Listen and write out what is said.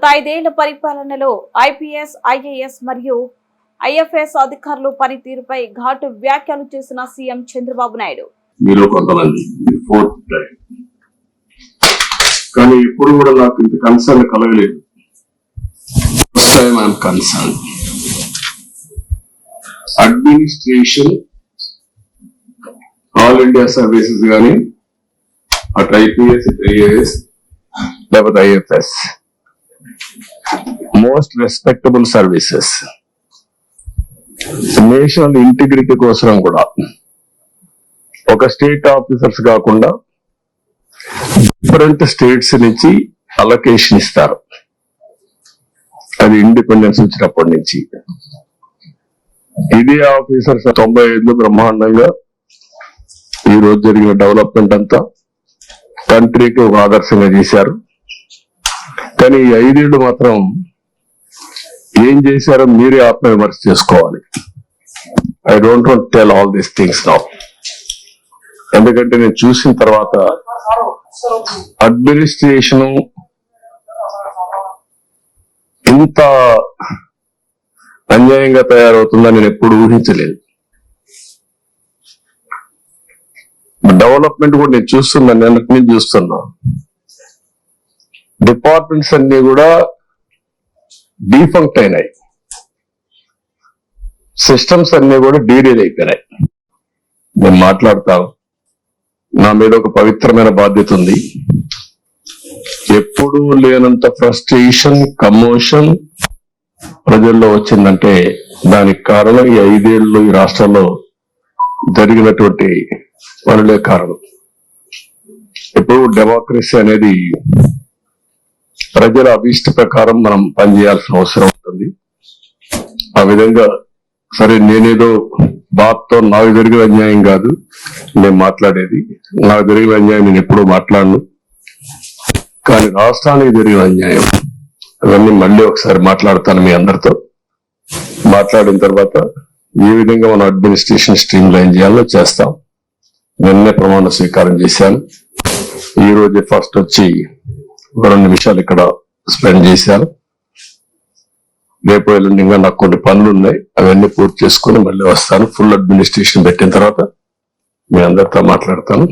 గత ఐదేళ్ళ పరిపాలనలో ఐపీఎస్ ఐఏఎస్ మరియు ఐఎఫ్ఎస్ అధికారులు పనితీరుపై ఘాటు వ్యాఖ్యలు చేసిన సీఎం చంద్రబాబు నాయుడు. మీలో కొంతమంది కానీ ఎప్పుడు కూడా నాకు ఇంత కన్సర్న్ కలగలేదు. Concern administration all India services కానీ అటు ఐపీఎస్ ఐఏఎస్ లేకపోతే IFS. Most respectable services national integrity కోసం కూడా. ఒక స్టేట్ ఆఫీసర్స్ కాకుండా డిఫరెంట్ స్టేట్స్ నుంచి అలొకేషన్ ఇస్తారు. అది ఇండిపెండెన్స్ వచ్చినప్పటి నుంచి. ఇదే ఆఫీసర్స్ తొంభై ఐదులో బ్రహ్మాండంగా ఈ రోజు జరిగిన డెవలప్మెంట్ అంతా కంట్రీకి ఒక ఆదర్శంగా చేశారు. కానీ ఈ ఐదేళ్ళు మాత్రం ఏం చేశారో మీరే ఆత్మవిమర్శ చేసుకోవాలి. I don't want tell all these things now ఎందుకంటే నేను చూసిన తర్వాత అడ్మినిస్ట్రేషన్ ఇంత అన్యాయంగా తయారవుతుందని నేను ఎప్పుడు ఊహించలేదు. డెవలప్మెంట్ కూడా నేను చూస్తున్నాను నేను నేను చూస్తున్నా. డిపార్ట్మెంట్స్ అన్ని కూడా డీఫంక్ట్ అయినాయి. సిస్టమ్స్ అన్ని కూడా డీరేజ్ అయిపోయినాయి. నేను మాట్లాడతాను నా మీద ఒక పవిత్రమైన బాధ్యత ఉంది. ఎప్పుడూ లేనంత ఫ్రస్ట్రేషన్ కమోషన్ ప్రజల్లో వచ్చిందంటే దానికి కారణం ఈ ఐదేళ్ళు ఈ రాష్ట్రంలో జరిగినటువంటి పనులే కారణం. ఇప్పుడు డెమోక్రసీ అనేది ప్రజల అభిష్ట ప్రకారం మనం పనిచేయాల్సిన అవసరం ఉంటుంది. ఆ విధంగా సరే నేనేదో బాప్తో నాకు జరిగిన అన్యాయం కాదు నేను మాట్లాడేది. నాకు జరిగిన అన్యాయం నేను ఎప్పుడూ మాట్లాడను. కానీ రాష్ట్రానికి జరిగిన అన్యాయం అవన్నీ మళ్ళీ ఒకసారి మాట్లాడతాను మీ అందరితో. మాట్లాడిన తర్వాత ఏ విధంగా మనం అడ్మినిస్ట్రేషన్ స్ట్రీమ్ లైన్ చేయాలో చేస్తాం. నిన్నే ప్రమాణ స్వీకారం చేశాను. ఈ రోజు ఫస్ట్ వచ్చి ఒక రెండు నిమిషాలు ఇక్కడ స్పెండ్ చేశాను. రేపు ఎల్లుండి ఇంకా నాకు కొన్ని పనులు ఉన్నాయి అవన్నీ పూర్తి చేసుకుని మళ్ళీ వస్తాను. ఫుల్ అడ్మినిస్ట్రేషన్ పెట్టిన తర్వాత మీ అందరితో మాట్లాడతాను.